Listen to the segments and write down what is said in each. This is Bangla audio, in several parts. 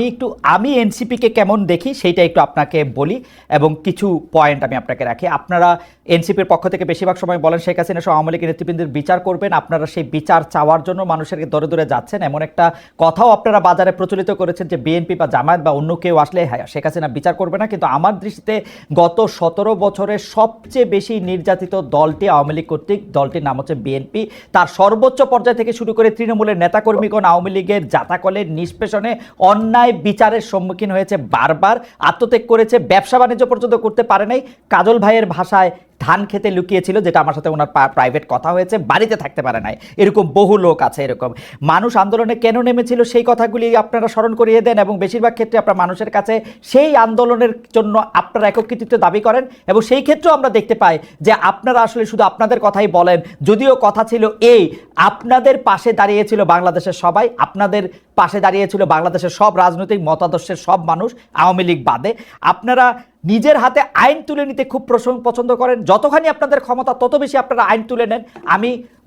আমি একটু, আমি এনসিপিকে কেমন দেখি সেইটা একটু আপনাকে বলি এবং কিছু পয়েন্ট আমি আপনাকে রাখি। আপনারা এনসিপির পক্ষ থেকে বেশিরভাগ সময় বলেন, শেখ হাসিনা সহ আওয়ামী লীগের নেতৃবৃন্দের বিচার করবেন। আপনারা সেই বিচার চাওয়ার জন্য মানুষের দরে দূরে যাচ্ছেন। এমন একটা কথাও আপনারা বাজারে প্রচলিত করেছেন যে বিএনপি বা জামায়াত বা অন্য কেউ আসলে হ্যাঁ শেখ হাসিনা বিচার করবে না। কিন্তু আমার দৃষ্টিতে গত সতেরো বছরের সবচেয়ে বেশি নির্যাতিত দলটি আওয়ামী লীগ কর্তৃক, দলটির নাম হচ্ছে বিএনপি তার সর্বোচ্চ পর্যায় থেকে শুরু করে তৃণমূলের নেতাকর্মীগণ আওয়ামী লীগের জাতাকলের নিষ্পেষণে অন্যায় বিচারের সম্মুখীন হয়েছে বারবার, আত্মত্যাগ করেছে ব্যবসা বাণিজ্য পর্যন্ত করতে পারে নাই। কাজল ভাইয়ের ভাষায় ধান খেতে লুকিয়েছিল, যেটা আমার সাথে ওনার প্রাইভেট কথা হয়েছে, বাড়িতে থাকতে পারে নাই। এরকম বহু লোক আছে এরকম। মানুষ আন্দোলনে কেন নেমেছিল সেই কথাগুলি আপনারা স্মরণ করিয়ে দেন এবং বেশিরভাগ ক্ষেত্রে আপনার মানুষের কাছে সেই আন্দোলনের জন্য আপনারা একত্রিত দাবি করেন এবং সেই ক্ষেত্রেও আমরা দেখতে পাই যে আপনারা আসলে শুধু আপনাদের কথাই বলেন, যদিও কথা ছিল এই, আপনাদের পাশে দাঁড়িয়েছিল বাংলাদেশের সবাই, আপনাদের পাশে দাঁড়িয়েছিল বাংলাদেশের সব রাজনৈতিক মতাদর্শের সব মানুষ, আওয়ামী লীগ বাদে। আপনারা নিজের হাতে আইন তুলে নিতে খুব পছন্দ করেন। যতখানি আপনাদের ক্ষমতা, তত বেশি আপনারা আইন তুলে নেন। আমি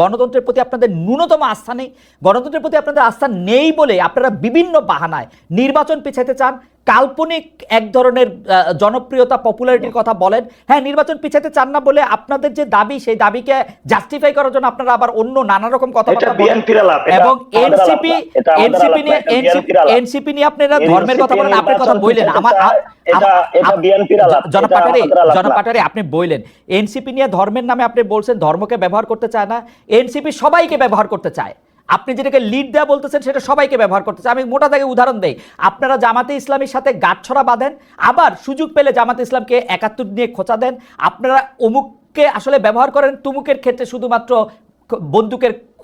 গণতন্ত্রের প্রতি আপনাদের ন্যূনতম আস্থা নেই। গণতন্ত্রের প্রতি আপনাদের আস্থা নেই বলে আপনারা বিভিন্ন বাহানায় নির্বাচন পেছাতে চান। কাল্পনিক এক ধরনের জনপ্রিয়তা পপুলারিটির কথা বলেন। হ্যাঁ নির্বাচন পিছাইতে চান না বলে আপনাদের যে দাবি সেই দাবিকে জাস্টিফাই করার জন্য আপনারা আবার অন্য নানা রকম কথা এবং এনসিপি এনসিপি নিয়ে। এনসিপি নিয়ে আপনারা ধর্মের কথা বলেন আপনার কথা বললেন। আমার চায়, এটা- এটা আপ- বিএনপির আলাপ, জনাব এটা পাটারি আমাদের আলাপ জনাব না। পাটারি আপনি বললেন। এনসিপি নিয়ে ধর্মের নামে আপনি বলছেন ধর্মকে ব্যবহার করতে চায় না। এনসিপি সবাইকে ব্যবহার করতে চায়। আপনি যেটাকে লিড দেওয়া বলতেছেন, সেটা সবাইকে ব্যবহার করতেছে। আমি মোটা দাগে উদাহরণ দেই। আপনারা জামাতে ইসলামের সাথে গাঁটছড়া বাঁধেন, আবার সুযোগ পেলে জামাতে ইসলামকে একাত্তর নিয়ে খোঁচা দেন। আপনারা অমুককে আসলে ব্যবহার করেন, তুমুকের ক্ষেত্রে শুধুমাত্র বন্দুকের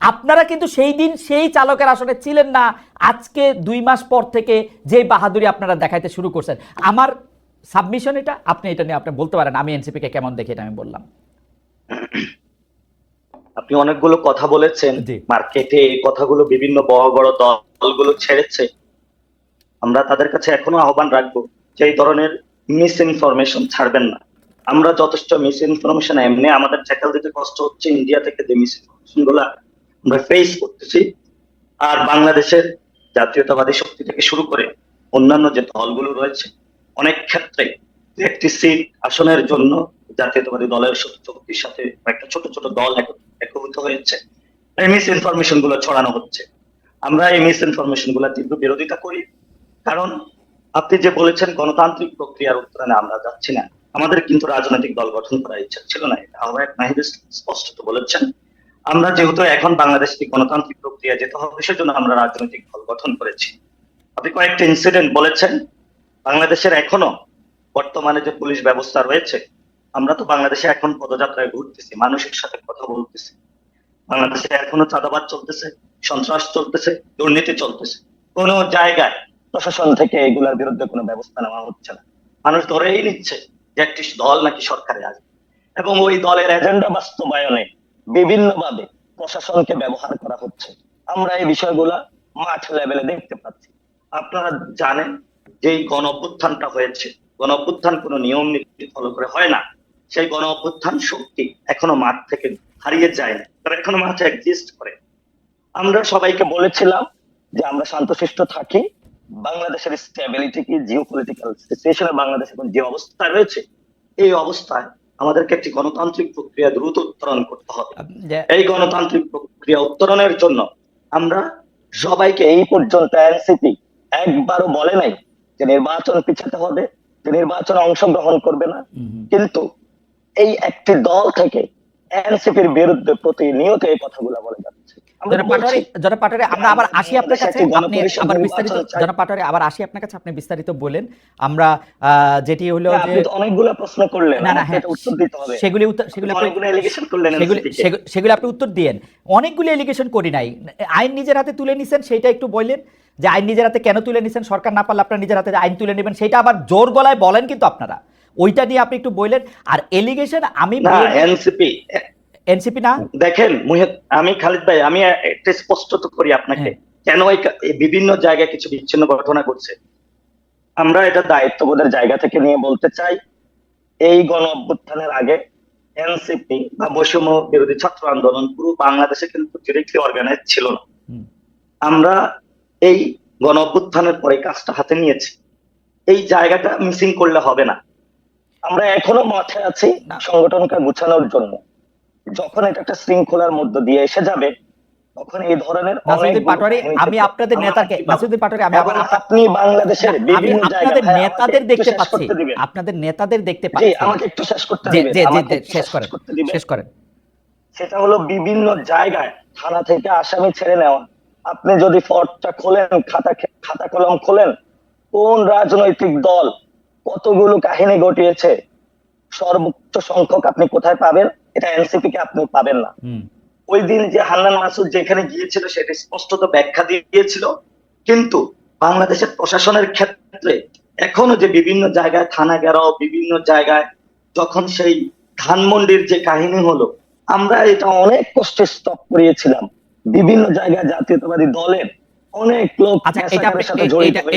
আপনারা কিন্তু সেই দিন সেই চালকের আসনে ছিলেন না। আজকে দুই মাস পর থেকে যে বাহাদুরি আপনারা দেখাইতে শুরু করছেন। আমার সাবমিশন এটা আপনি এটা নিয়ে আপনি বলতে পারেন আমি এনসিপিকে কেমন দেখি এটা আমি বললাম। আপনি অনেকগুলো কথা বলেছেন। মার্কেটে এই কথাগুলো বিভিন্ন বড় বড় দলগুলো ছেড়েছে। আমরা তাদের কাছে এখনও আহ্বান রাখব যে এই ধরনের মিস ইনফরমেশন ছাড়বেন না। আমরা যথেষ্ট মিস ইনফরমেশন এমনি আমাদের ট্যাকেল দিতে কষ্ট হচ্ছে ইন্ডিয়া থেকে যে মিস ইনফরমেশনগুলা আমরা ফেস করতেছি আর বাংলাদেশের জাতীয়তাবাদী শক্তি থেকে শুরু করে অন্যান্য যে দলগুলো রয়েছে, অনেক ক্ষেত্রে একটি সিট আসনের জন্য জাতীয়তাবাদী দলের শক্তির সাথে একটা ছোট ছোট দল এক- একভূত হয়েছে। এই মিস ইনফরমেশনগুলো ছড়ানো হচ্ছে। আমরা এই মিস ইনফরমেশনগুলা তীব্র বিরোধিতা করি। কারণ আপনি যে বলেছেন গণতান্ত্রিক প্রক্রিয়ার উত্তরণে আমরা যাচ্ছি না। আমাদের কিন্তু রাজনৈতিক দল গঠন করার ইচ্ছা ছিল না। এটা আহ্বায়ক নাহিদ স্পষ্টত বলেছেন। আমরা যেহেতু এখন বাংলাদেশ গণতান্ত্রিক প্রক্রিয়া যেতে হবে সেজন্য আমরা রাজনৈতিক দল গঠন করেছি। আপনি কয়েকটা ইনসিডেন্ট বলেছেন। বাংলাদেশের এখনও বর্তমানে যে পুলিশ ব্যবস্থা রয়েছে, আমরা তো বাংলাদেশে এখন পদযাত্রায় ঘুরতেছি, মানুষের সাথে কথা বলতেছি। বাংলাদেশে এখনও চাঁদাবাদ চলতেছে, সন্ত্রাস চলতেছে, দুর্নীতি চলতেছে। কোন জায়গায় প্রশাসন থেকে এগুলোর বিরুদ্ধে কোনো ব্যবস্থা নেওয়া হচ্ছে না। মানুষ ধরেই নিচ্ছে যে একটি দল নাকি সরকারে আসবে। এবং ওই দলের এজেন্ডা বাস্তবায়নে বিভিন্নভাবে প্রশাসনকে ব্যবহার করা হচ্ছে। আমরা এই বিষয়গুলা মাঠ লেভেলে দেখতে পাচ্ছি। আপনারা জানেন যে গণ অভ্যুত্থানটা হয়েছে। গণ অভ্যুত্থান কোনো নিয়ম নীতি ফলো করে হয় না। সেই গণ অভ্যুত্থান শক্তি এখনও মাঠ থেকে হারিয়ে যায় না তারা এখনও মাঠে এক্সিস্ট করে। আমরা সবাইকে বলেছিলাম যে আমরা শান্তশিষ্ট থাকি। বাংলাদেশের স্টেবিলিটি কি? জিও পলিটিক্যাল সিচুয়েশনে বাংলাদেশ এখন যে অবস্থায় রয়েছে, এই অবস্থায় আমাদেরকে একটি গণতান্ত্রিক প্রক্রিয়া দ্রুত উত্তরণ করতে হবে। এই গণতান্ত্রিক প্রক্রিয়া উত্তরণের জন্য আমরা সবাইকে এই পর্যন্ত এনসিপি একবারও বলে নাই যে নির্বাচন পিছাতে হবে যে নির্বাচনে অংশগ্রহণ করবে না। কিন্তু এই একটি দল থেকে এনসিপির বিরুদ্ধে প্রতিনিয়ত এই কথাগুলো বলে যাচ্ছে। আমরা আমরা আবার আসি আপনার কাছে। আপনি আবার বিস্তারিত চাই। জনাব আবার আসি আপনার কাছে আপনি বিস্তারিত বলেন। আমরা আহ, যেটি হলো যে অনেকগুলো প্রশ্ন করলেন। না না হ্যাঁ। উত্তর দিতে হবে। সেগুলি করলেন সেগুলি আপনি উত্তর দিয়েন। অনেকগুলি এলিগেশন করি নাই। আইন নিজের হাতে তুলে নিছেন সেটা একটু বললেন যে আইন নিজের হাতে কেন তুলে নিছেন? সরকার না পারলে আপনার নিজের হাতে আইন তুলে নেবেন সেটা আবার জোর গলায় বলেন কিন্তু আপনারা। ওইটা নিয়ে আপনি একটু বললেন আর এলিগেশন আমি এনসিপি এনসিপি না? দেখেন মুহিত আমি খালিদ ভাই আমি একটা স্পষ্ট তো করি আপনাকে। হ্যাঁ। কেন এই বিভিন্ন জায়গায় কিছু বিচ্ছিন্ন ঘটনা ঘটছে? আমরা এটা দায়িত্ববোধের জায়গা থেকে নিয়ে বলতে চাই এই গণ অভ্যুত্থানের আগে এনসিপি বা বৈষম্য বিরোধী ছাত্র আন্দোলন পুরো বাংলাদেশে কিন্তু ডিরেক্টলি অর্গানাইজ ছিল না। আমরা এই গণ অভ্যুত্থানের পরে কাজটা হাতে নিয়েছি। এই জায়গাটা মিসিং করলে হবে না। আমরা এখনও মাঠে আছি না। সংগঠনকে গুছানোর জন্য। যখন এটা একটা শৃঙ্খলার মধ্য দিয়ে এসে যাবে তখন এই ধরনের পাটোয়ারি আমি আপনাদের নেতাকে পাটোয়ারি আমি আপনি বাংলাদেশের বিভিন্ন আপনাদের নেতাদের দেখতে পাচ্ছি। আপনাদের নেতাদের দেখতে পাচ্ছি। আমাকে একটু শেষ করতে দিবেন শেষ করেন শেষ করেন। সেটা হলো বিভিন্ন জায়গায় থানা থেকে আসামি ছেড়ে নেওয়া। আপনি যদি ফর্দটা খোলেন খাতা খাতা কলম খোলেন কোন রাজনৈতিক দল কতগুলো কাহিনী ঘটিয়েছে সর্বোচ্চ সংখ্যক আপনি কোথায় পাবেন? এটা এনসিপি কে আপনি পাবেন না। ওই দিন যে হান্নান মাসুদ যেখানে গিয়েছিল সেটা স্পষ্টত ব্যাখ্যা দিয়েছিল। কিন্তু বাংলাদেশের প্রশাসনের ক্ষেত্রে এখনও যে বিভিন্ন জায়গায় থানা গেরাও বিভিন্ন জায়গায় যখন সেই ধানমন্ডির যে কাহিনী হলো আমরা এটা অনেক কষ্টে স্টপ করিয়েছিলাম। বিভিন্ন জায়গায় জাতীয়তাবাদী দলের অনেক লোক আচ্ছা এটা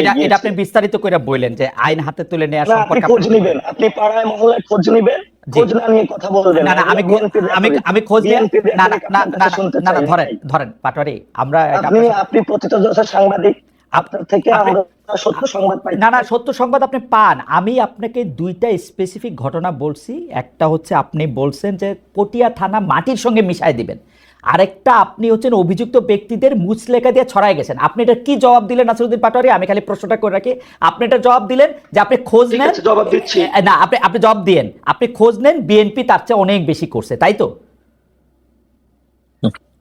এটা এটা আপনি বিস্তারিত করে বললেন যে আইন হাতে তুলে নেওয়ার না, আপনি সম্পর্কে খোঁজ নিবেন। আপনি পাড়ায় মহল্লায় খোঁজ নিবেন। খোঁজ না নিয়ে কথা বলবেন না না আমি খোঁজ- BNP র আমি আমি খোঁজ নিয়ে না না না না না না ধরেন ধরেন পাটোয়ারি আমরা আপনি আপনি প্রতিতদর্শ সাংবাদিক আপনার থেকে আমরা সত্য সংবাদ পাই। না না সত্য সংবাদ আপনি পান। আমি আপনাকে দুইটা স্পেসিফিক ঘটনা বলছি। একটা হচ্ছে আপনি বলছেন যে পটিয়া থানা মাটির সঙ্গে মিশায় দিবেন। আরেকটা আপনি হচ্ছেন অভিযুক্ত ব্যক্তিদের মুচলেখা দিয়ে ছড়ায় গেছেন। আপনি এটা কি জবাব দিলেন নাসিরুদ্দিন পাটোয়ারি? আমি খালি প্রশ্নটা করে রাখি। আপনি এটা জবাব দিলেন যে আপনি খোঁজ নেন জবাব দিচ্ছি। না আপনি আপনি জবাব দিয়েন। আপনি খোঁজ নেন বিএনপি তার চেয়ে অনেক বেশি করছে তাই তো?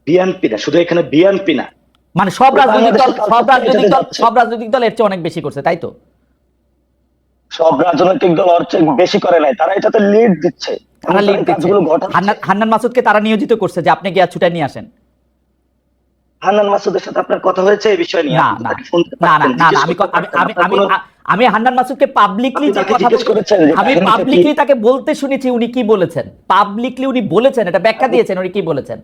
বিএনপি না শুধু এখানে বিএনপি না। মানে সব রাজনৈতিক দল সব রাজনৈতিক দল সব রাজনৈতিক দল এর চেয়ে অনেক বেশি করছে তাই তো? সব রাজনৈতিক দল ওর চেয়ে বেশি করে নাই তারা এটাতে লিড দিচ্ছে। তারা লিড দিচ্ছে। হান্নান- মাসুদকে তারা নিয়োজিত করছে যে আপনি গিয়া ছুটে নিয়ে আসেন। হান্নান মাসুদের সাথে আপনার কথা হয়েছে এই বিষয় নিয়ে? না না। না না আমি আমি আমি আমি হান্নান মাসুদকে পাবলিকলি যে কথা করেছেন আমি পাবলিকলি তাকে বলতে শুনেছি উনি কি বলেছেন? পাবলিকলি উনি বলেছেন এটা ব্যাখ্যা দিয়েছেন উনি কি বলেছেন?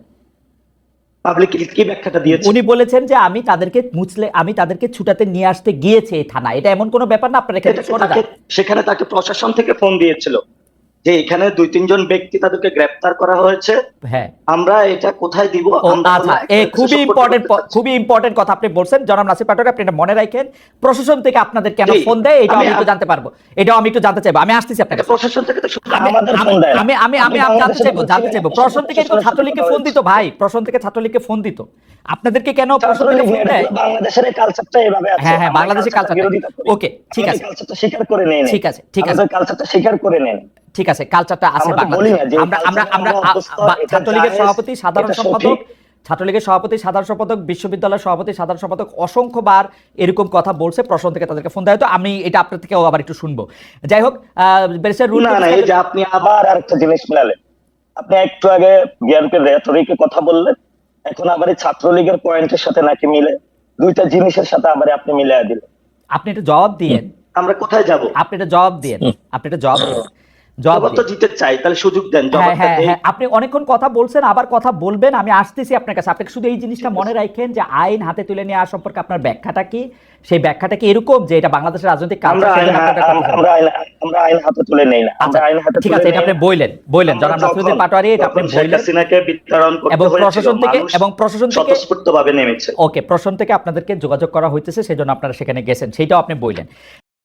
পাবলিক কি ব্যাখ্যাটা দিয়েছে উনি বলেছেন যে আমি তাদেরকে মুছলে আমি তাদেরকে ছুটাতে নিয়ে আসতে গিয়েছি এই থানা এটা এমন কোনো ব্যাপার না আপনার এখানে সেখানে তাকে প্রশাসন থেকে ফোন দিয়েছিল? যে এখানে দুই তিনজন ব্যক্তি তাদেরকে গ্রেপ্তার করা হয়েছে। হ্যাঁ। আমরা এটা কোথায় দিব? আচ্ছা কোনো এ খুবই ইম্পর্টেন্ট খুবই ইম্পর্টেন্ট কথা আপনি বলছেন। জনাব নাসির পাটোয়ারি আপনি এটা মনে রাখেন। প্রশাসন থেকে আপনাদের কেন ফোন দেয় এটাও আমি একটু জানতে পারব। এটাও আমি একটু জানতে চাইব। আমি আসতেছি আপনার এটা কাছে প্রশাসন থেকে তো আমি আমাদের আমি- আমি জানতে চাইব জানতে চাইব। প্রশাসন থেকে তো ছাত্রলীগকে ফোন দিত ভাই। প্রশাসন থেকে ছাত্রলীগকে ফোন দিত। আপনাদেরকে কেন প্রশাসন থেকে ফোন দেয়? বাংলাদেশের কালচারটা এভাবে আছে। হ্যাঁ, হ্যাঁ, বাংলাদেশের করি। ওকে, ঠিক আছে। কালচারটা স্বীকার করে নাই। ঠিক আছে, ঠিক আছে। কালচারটা স্বীকার করে নেন। ঠিক আছে কালচারটা আছে আমরা আমরা আমরা ছাত্রলীগের সভাপতি সাধারণ সম্পাদক ছাত্রলীগের সভাপতি সাধারণ সম্পাদক বিশ্ববিদ্যালয়ের সভাপতি সাধারণ সম্পাদক অসংখ্যবার এরকম কথা বলছে প্রশাসন থেকে তাদেরকে ফোন দেয় তো আমি এটা আপনার থেকেও আবার একটু শুনব। যাই হোক ব্যারিস্টার রুল না না এই যে আপনি আবার আরেকটা জিনিস মিলালেন আপনি একটু আগে রেটরিকে কথা বললেন এখন আবার এই ছাত্রলীগের পয়েন্টের সাথে নাকি মিলে দুইটা জিনিসের সাথে আবার আপনি মিলিয়ে দিলেন। আপনি এটা জবাব দিয়েন। আমরা কোথায় যাব? আপনি এটা জবাব দিয়েন। আপনি এটা জবাব দিয়েন। জবাব জবাব দিতে চাই তাহলে সুযোগ দেন হ্যাঁ হ্যাঁ। হ্যাঁ আপনি অনেকক্ষণ কথা বলছেন আবার কথা বলবেন আমি আসতেছি আপনার কাছে। আপনি শুধু এই জিনিসটা মনে রাখেন যে আইন হাতে তুলে নেওয়া সম্পর্কে আপনার ব্যাখ্যাটা কি? সেই ব্যাখ্যাটা কি এরকম যে এটা বাংলাদেশের রাজনৈতিক আমরা আইন সেজন্য আমরা হাতে তুলে নেই না আমরা আচ্ছা আইন হাতে ঠিক আছে এটা আপনি। বললেন বললেন জনাব নাসিরুদ্দিন পাটোয়ারি এটা আপনি বললেন। হাসিনাকে বিতরণ করতে এবং প্রশাসন থেকে এবং প্রশাসন থেকে স্বতঃস্ফূর্তভাবে নেমেছে। ওকে প্রশাসন থেকে আপনাদেরকে যোগাযোগ করা হইতেছে সেই জন্য আপনারা সেখানে গেছেন সেইটাও আপনি বললেন।